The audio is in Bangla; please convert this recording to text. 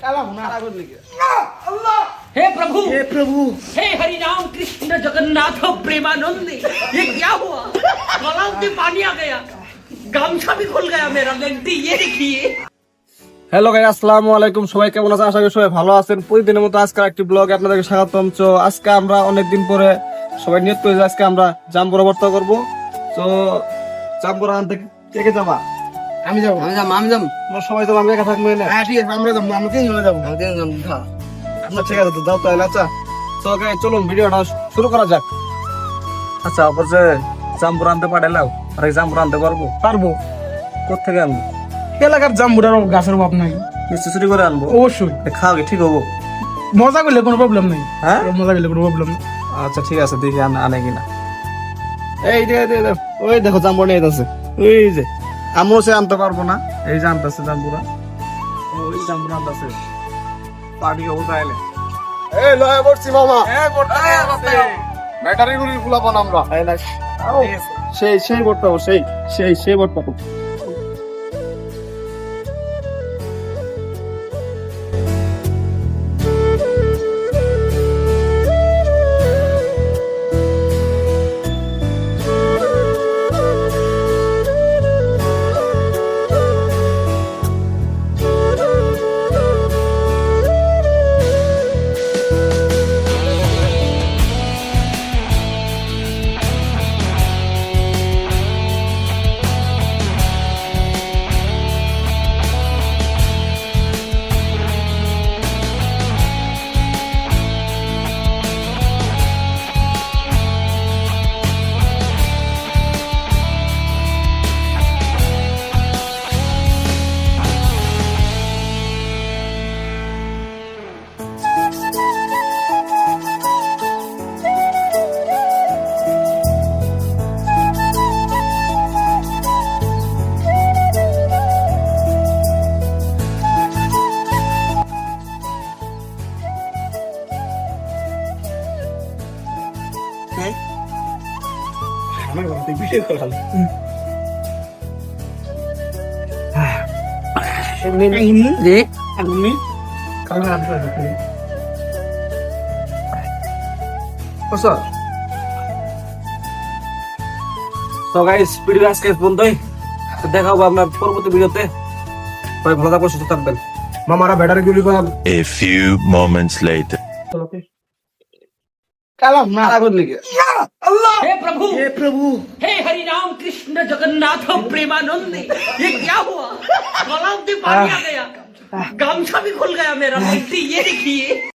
काला होना आगो लेके हे प्रभु हे प्रभु हे हरि राम कृष्ण जगन्नाथ प्रेमानंद ये क्या हुआ गलाव से पानी आ गया गामछा भी खुल गया मेरा लेंटी ये देखिए হ্যালো গাই আসসালামু আলাইকুম সবাই কেমন আছেন আশা করি সবাই ভালো আছেন প্রতিদিনের মতো আজকে একটি ব্লগে আপনাদেরকে স্বাগতম তো আজকে আমরা অনেকদিন পরে সবাই নিয়ত করেছি আজকে আমরা জাম্বুরা ভর্তা করব তো জাম্বুরা আনতে কে কে যাবা আমি যাব। আমি যাব আমি যাব। আমরা সবাই তো আমি একা থাকব না। হ্যাঁ ঠিক আছে আমরা যাব। আমরা তিনজনে যাব। তিনজন যাব হ্যাঁ। আচ্ছা ঠিক আছে তো দাও তাহলে আচ্ছা। তো গাই চলুন ভিডিওটা শুরু করা যাক। আচ্ছা অবশ্যই জাম্বুরা আনতে পাঠালাও আর এই জাম্বুরা আনতে পারব? পারব। কোথেকে আনব? এলাকার জাম্বুরার গাছের অভাব নাই। মিষ্টি চুরি করে আনব? অবশ্যই। খাওয়া কি ঠিক হব। মজা করলে কোনো প্রবলেম নেই। হ্যাঁ? মজা করলে কোনো প্রবলেম নেই। আচ্ছা ঠিক আছে দেখি আনে আনে কিনা। এই দে দে দে ওই দেখো জাম্বু নিয়ে আছে ওই যে। আমিও সে আনতে পারব না। এই যে আনতেছে জাম্বুরা। ওই জাম্বুরা আনতেছে। পার্টি হব এলে এই লয়ে পড়ছি মামা। এ গোটা ব্যাটারি গুলি ফুলাবো না আমরা। এই সেই সেই গোটা সেই সেই সেই করতে আমার ঘরে বিষয় করাল রে? আমি কালকে রাত্রে যাব। তো গাইস ভিডিও আজকে বন্ধই। দেখাবো আপনার পরবর্তী ভিডিওতে সবাই ভালো থাকবেন সুস্থ থাকবেন। মামারা ব্যাটারি গুলি করে A few moments कलम मारा को लेके अल्लाह! हे प्रभु! हे प्रभु! हे हरि राम कृष्ण जगन्नाथ प्रेमानंद ये क्या हुआ? गला पानी आ गया। गामछा भी खुल गया मेरा ये देखिए।